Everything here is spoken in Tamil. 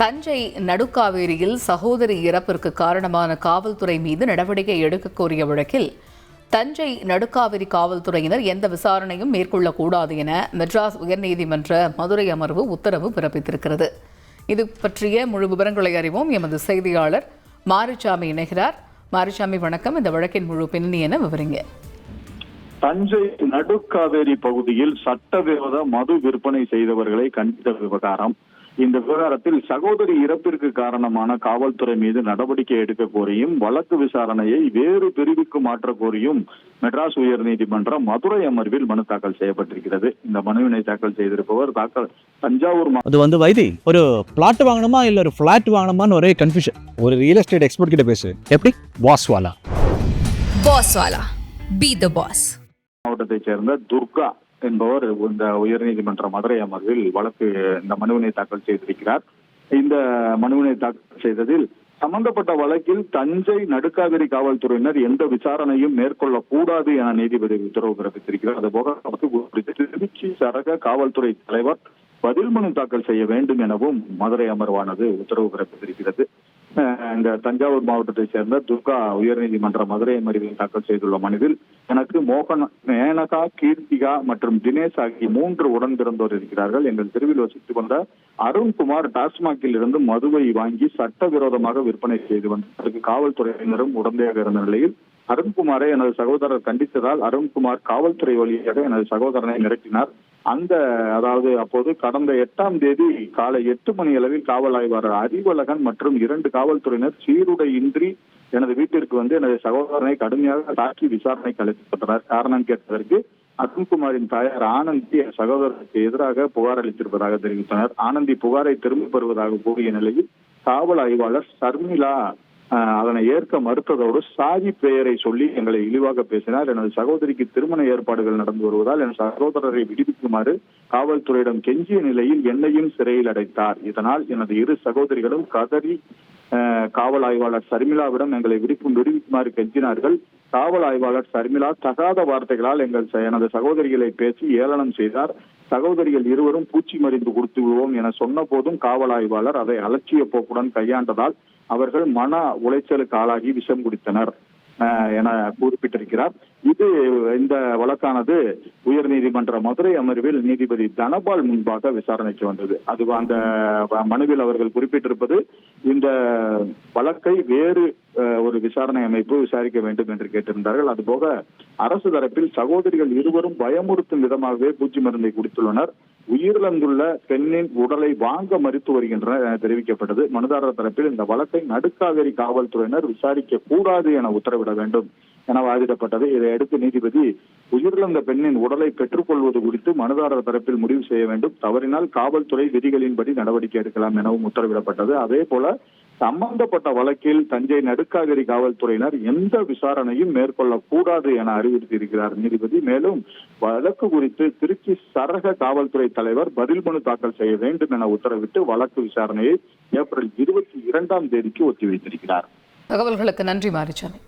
தஞ்சை நடுக்காவேரியில் சகோதரி இறப்பிற்கு காரணமான காவல்துறை மீது நடவடிக்கை எடுக்க கோரிய வழக்கில் தஞ்சை நடுக்காவேரி காவல்துறையினர் எந்த விசாரணையும் மேற்கொள்ளக்கூடாது என மெட்ராஸ் உயர்நீதிமன்ற மதுரை அமர்வு உத்தரவு பிறப்பித்திருக்கிறது. இது பற்றிய முழு விவரங்களை அறிவோம். எமது செய்தியாளர் மாரிசாமி இணைகிறார். மாரிசாமி வணக்கம். இந்த வழக்கின் முழு பின்னணி என விவரிங்க? தஞ்சை நடுக்காவேரி பகுதியில் சட்டவிரோத மது விற்பனை செய்தவர்களை கண்டித்த விவகாரம். இந்த விவகாரத்தில் சகோதரி இறப்பிற்கு காரணமான காவல்துறை மீது நடவடிக்கை எடுக்க கோரியும் வழக்கு விசாரணையை வேறு பிரிவுக்கு மாற்ற கோரியும் மெட்ராஸ் உயர்நீதிமன்றம் மதுரை அமர்வில் மனு தாக்கல் செய்யப்பட்டிருக்கிறது. இந்த மனுவினை தாக்கல் செய்திருப்பவர் தாக்கல் தஞ்சாவூர் மா- அது வந்து வைத்தி ஒரு பிளாட் வாங்கணுமா இல்ல ஒரு ஃபிளாட் வாங்கணுமான்னு ஒரே கன்ஃபியூஷன் ஒரு ரியல் எஸ்டேட் எக்ஸ்பர்ட் கிட்ட பேசு. எப்படி? வாஸ்வாலா Wala. Be the boss. மாவட்டத்தைச் சேர்ந்த துர்கா. என்பவர் இந்த உயர்நீதிமன்ற மதுரை அமர்வில் வழக்கு இந்த மனுவினை தாக்கல் செய்திருக்கிறார். இந்த மனுவினை தாக்கல் செய்ததில் சம்பந்தப்பட்ட வழக்கில் தஞ்சை நடுக்காவிரி காவல்துறையினர் எந்த விசாரணையும் மேற்கொள்ள கூடாது என நீதிபதி உத்தரவு பிறப்பித்திருக்கிறார். அதுபோக திருச்சி சரக காவல்துறை தலைவர் பதில் மனு தாக்கல் செய்ய வேண்டும் எனவும் மதுரை அமர்வானது உத்தரவு பிறப்பித்திருக்கிறது. இந்த தஞ்சாவூர் மாவட்டத்தைச் சேர்ந்த துர்கா உயர்நீதிமன்ற மதுரை அமர்வில் தாக்கல் செய்துள்ள மனுவில் எனக்கு மோகன் மேனகா கீர்த்திகா மற்றும் தினேஷ் ஆகிய மூன்று உடன் பிறந்தோர் இருக்கிறார்கள். எங்கள் தெருவில் வசித்து வந்த அருண்குமார் டாஸ்மாகில் இருந்து மதுவை வாங்கி சட்டவிரோதமாக விற்பனை செய்து வந்ததற்கு அதற்கு காவல்துறையினரும் உடந்தையாக இருந்த நிலையில் அருண்குமாரை எனது சகோதரர் கண்டித்ததால் அருண்குமார் காவல்துறை வழியாக எனது சகோதரனை மிரட்டினார். அந்த அதாவது அப்போது கடந்த எட்டாம் தேதி காலை எட்டு மணி அளவில் காவல் ஆய்வாளர் அறிவழகன் மற்றும் இரண்டு காவல்துறையினர் சீருடையின்றி எனது வீட்டிற்கு வந்து எனது சகோதரனை கடுமையாக தாக்கி விசாரணைக்கு அழைக்கப்பட்டனர். காரணம் கேட்டதற்கு அருண்குமாரின் தாயார் ஆனந்தி என் சகோதரருக்கு எதிராக புகார் அளித்திருப்பதாக தெரிவித்தனர். ஆனந்தி புகாரை திரும்பப் பெறுவதாக கூறிய நிலையில் காவல் ஆய்வாளர் சர்மிளா அதனை ஏற்க மறுத்ததோடு சாதி பெயரை சொல்லி எங்களை இழிவாக பேசினார். எனது சகோதரிக்கு திருமண ஏற்பாடுகள் நடந்து வருவதால் என் சகோதரரை விடுவிக்குமாறு காவல்துறையிடம் கெஞ்சிய நிலையில் என்னையும் சிறையில் அடைத்தார். இதனால் எனது இரு சகோதரிகளும் கதறி காவல் ஆய்வாளர் சர்மிளாவிடம் எங்களை விடுக்கும் விடுவிக்குமாறு கெஞ்சினார்கள். காவல் ஆய்வாளர் சர்மிளா தகாத வார்த்தைகளால் எங்கள் ச- எனது சகோதரிகளை பேசி ஏளனம் செய்தார். சகோதரிகள் இருவரும் பூச்சி மருந்து கொடுத்து விடுவோம் என சொன்ன போதும் காவல் ஆய்வாளர் அதை அலட்சிய போக்குடன் கையாண்டதால் அவர்கள் மன உளைச்சலுக்கு ஆளாகி விஷம் குடித்தனர். என குறிப்பிட்டிருக்கிறார். இது இந்த வழக்கானது உயர் நீதிமன்ற மதுரை அமர்வில் நீதிபதி தனபால் முன்பாக விசாரணைக்கு வந்தது. அது அந்த மனுவில் அவர்கள் குறிப்பிட்டிருப்பது இந்த வழக்கை வேறு ஒரு விசாரணை அமைப்பு விசாரிக்க வேண்டும் என்று கேட்டிருந்தார்கள். அதுபோக அரசு தரப்பில் சகோதரிகள் இருவரும் பயமுறுத்தும் விதமாகவே பூச்சி மருந்தை குடித்துள்ளனர். உயிரிழந்துள்ள பெண்ணின் உடலை வாங்க மறுத்து வருகின்றனர் என தெரிவிக்கப்பட்டது. மனுதாரர் தரப்பில் இந்த வழக்கை நடுக்காவேரி காவல்துறையினர் விசாரிக்க கூடாது என உத்தரவிட வேண்டும் என வாதிடப்பட்டது. இதையடுத்து நீதிபதி உயிரிழந்த பெண்ணின் உடலை பெற்றுக்கொள்வது குறித்து மனுதாரர் தரப்பில் முடிவு செய்ய வேண்டும். தவறினால் காவல்துறை விதிகளின்படி நடவடிக்கை எடுக்கலாம் எனவும் உத்தரவிடப்பட்டது. அதே போல சம்பந்தப்பட்ட வழக்கில் தஞ்சை நடுக்காவிரி காவல்துறையினர் எந்த விசாரணையும் மேற்கொள்ளக்கூடாது என அறிவுறுத்தியிருக்கிறார் நீதிபதி. மேலும் வழக்கு குறித்து திருச்சி சரக காவல்துறை தலைவர் பதில் மனு தாக்கல் செய்ய வேண்டும் என உத்தரவிட்டு வழக்கு விசாரணையை ஏப்ரல் இருபத்தி இரண்டாம் தேதிக்கு ஒத்திவைத்திருக்கிறார். தகவல்களுக்கு நன்றி மாரிச்சாமி.